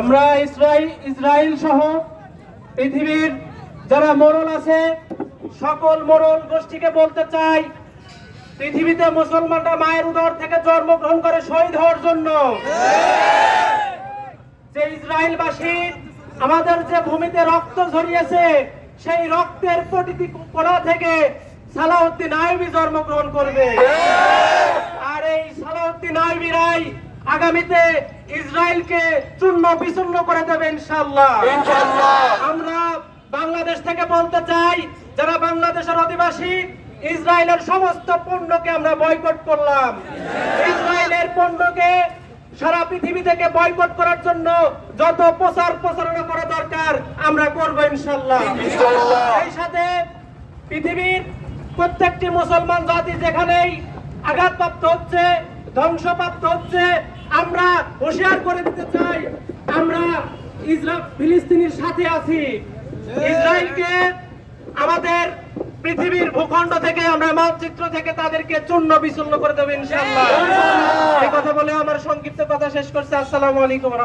আমরা Israel Israel সহ পৃথিবীর যারা মোরল আছে, সকল মোরল গোষ্ঠীকে বলতে চাই, পৃথিবীতে মুসলমানরা মায়ের উদর থেকে জন্মগ্রহণ করে শহীদ হওয়ার জন্য। যে ইসরায়েলবাসী আমাদের যে ভূমিতে রক্ত ঝরিয়েছে, সেই রক্তের প্রতিটি কোলা থেকে সালাউদ্দিন আইবি জন্মগ্রহণ করবে। আর এই সালাউদ্দিন আইবিরাই আগামীতে ইসরায়েলকে চূর্ণ বিচূর্ণ করে দেবে ইনশাল্লাহ আমরা বাংলাদেশ থেকে বলতে চাই যারা বাংলাদেশের অধিবাসী ইসরায়েলের সমস্ত পণ্যকে আমরা বয়কট করলাম। ইসরায়েলের পণ্যকে সারা পৃথিবী থেকে বয়কট করার জন্য যত প্রচার প্রচারণা করা দরকার আমরা করব ইনশাল্লাহ এই সাথে পৃথিবীর প্রত্যেকটি মুসলমান জাতি যেখানেই আঘাতপ্রাপ্ত হচ্ছে ধ্বংসপ্রাপ্ত হচ্ছে হুঁশিয়ার করে দিতে চাই আমরা ইসরায়েল ফিলিস্তিনের সাথে আছি। ইসরায়েলকে আমাদের পৃথিবীর ভূখণ্ড থেকে আমরা মানচিত্র থেকে তাদেরকে চূর্ণ বিচূর্ণ করে দেবো ইনশাআল্লাহ। এই কথা বলে আমার সংক্ষিপ্ত কথা শেষ করছে। আসসালামু আলাইকুম